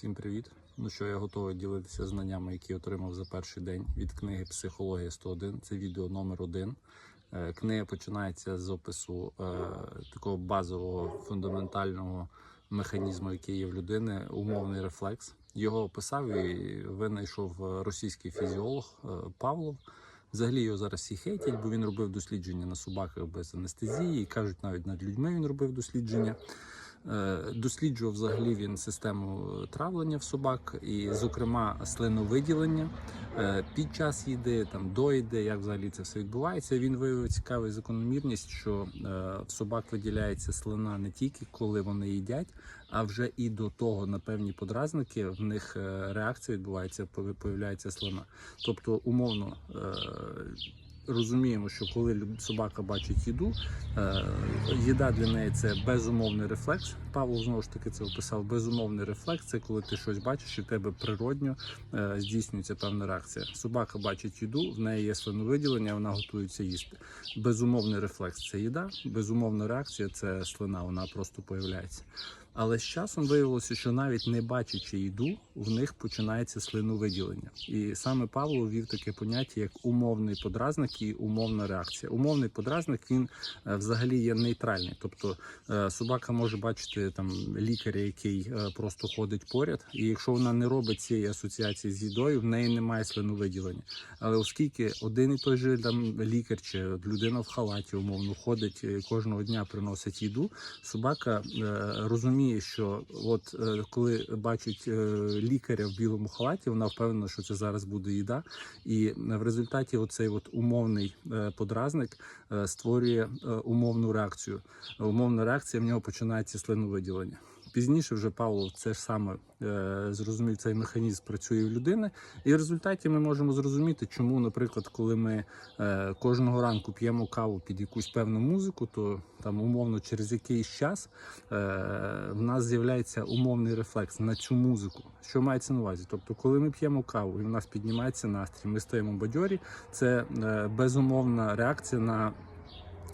Всім привіт! Ну що я готовий ділитися знаннями, які отримав за перший день від книги Психологія 101. Це відео номер один. Е, Книга починається з опису е, такого базового фундаментального механізму, який є в людини, умовний рефлекс. Його описав і винайшов російський фізіолог е, Павлов. Взагалі його зараз всі хейтять, бо він робив дослідження на собаках без анестезії. І кажуть, навіть над людьми він робив дослідження. Е, Досліджував взагалі він систему травлення в собак, і, зокрема, слиновиділення е, під час їди, там до їди, як взагалі це все відбувається. Він виявив цікаву закономірність, що е, в собак виділяється слина не тільки коли вони їдять, а вже і до того на певні подразники в них реакція відбувається, появляється слина. Тобто, умовно. Розуміємо, що коли собака бачить їду, е, їда для неї це безумовний рефлекс. Павло знову ж таки це описав. Безумовний рефлекс це коли ти щось бачиш, і в тебе природньо е, здійснюється певна реакція. Собака бачить їду, в неї є слиновиділення, вона готується їсти. Безумовний рефлекс це їда, безумовна реакція це слина, вона просто появляється. Але з часом виявилося, що навіть не бачачи їду, в них починається слиновиділення. І саме Павло ввів таке поняття як умовний подразник і умовна реакція. Умовний подразник він е, взагалі є нейтральний. Тобто е, собака може бачити там лікаря, який е, просто ходить поряд, і якщо вона не робить цієї асоціації з їдою, в неї немає слиновиділення. Але оскільки один і той же там лікар чи людина в халаті умовно ходить кожного дня приносить їду, собака е, розуміє, що от е, коли бачить е, лікаря в білому халаті, вона впевнена, що це зараз буде їда, і в результаті оцей от умовний е, подразник створює умовну реакцію. Умовна реакція в нього починається слиновиділення. Пізніше вже Павло це ж саме е, зрозумів цей механізм працює в людини, і в результаті ми можемо зрозуміти, чому, наприклад, коли ми е, кожного ранку п'ємо каву під якусь певну музику, то там умовно через якийсь час е, в нас з'являється умовний рефлекс на цю музику. Що мається на увазі? Тобто, коли ми п'ємо каву і в нас піднімається настрій, ми стаємо бадьорі, це е, безумовна реакція на.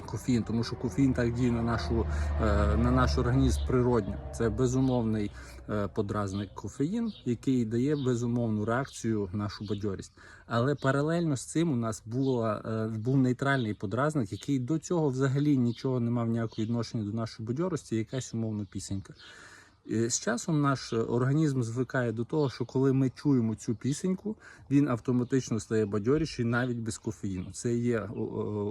Кофеїн, тому що кофеїн так діє на нашу е, на наш організм природньо. Це безумовний е, подразник кофеїн, який дає безумовну реакцію нашу бадьорість. Але паралельно з цим у нас була е, був нейтральний подразник, який до цього взагалі нічого не мав ніякого відношення до нашої бадьорості, якась умовна пісенька. З часом наш організм звикає до того, що коли ми чуємо цю пісеньку, він автоматично стає бадьоріший навіть без кофеїну. Це є о,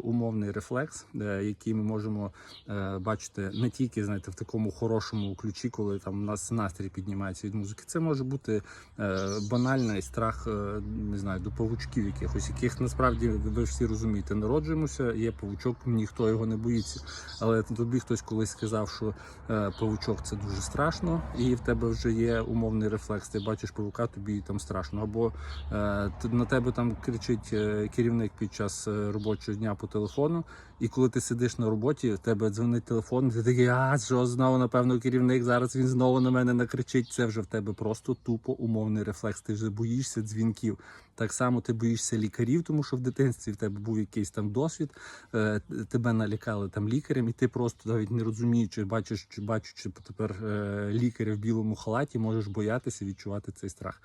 умовний рефлекс, е, який ми можемо е, бачити не тільки знаєте, в такому хорошому ключі, коли там у нас настрій піднімається від музики. Це може бути е, банальний страх, е, не знаю, до павучків якихось, яких насправді ви всі розумієте, народжуємося, є павучок, ніхто його не боїться. Але тобі хтось колись сказав, що е, павучок це дуже страшно, і в тебе вже є умовний рефлекс. Ти бачиш павука, тобі там страшно. Або е, на тебе там кричить е, керівник під час е, робочого дня по телефону, і коли ти сидиш на роботі, в тебе дзвонить телефон, ти такий, а що знову, напевно, керівник, зараз він знову на мене накричить. Це вже в тебе просто тупо умовний рефлекс. Ти вже боїшся дзвінків. Так само ти боїшся лікарів, тому що в дитинстві в тебе був якийсь там досвід, е, тебе налякали там лікарем, і ти просто навіть не розуміючи, бачиш, чи бачучи тепер е, лікаря в білому халаті, можеш боятися відчувати цей страх.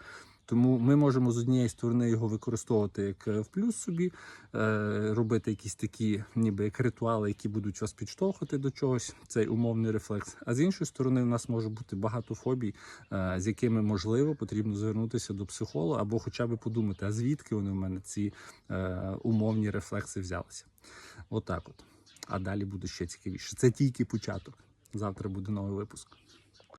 Тому ми можемо з однієї сторони його використовувати як е, в плюс собі, е, робити якісь такі, ніби як ритуали, які будуть вас підштовхувати до чогось, цей умовний рефлекс. А з іншої сторони, в нас може бути багато фобій, е, з якими можливо потрібно звернутися до психолога або хоча б подумати, а звідки вони в мене ці умовні рефлекси взялися. Отак от. А далі буде ще цікавіше. Це тільки початок. Завтра буде новий випуск.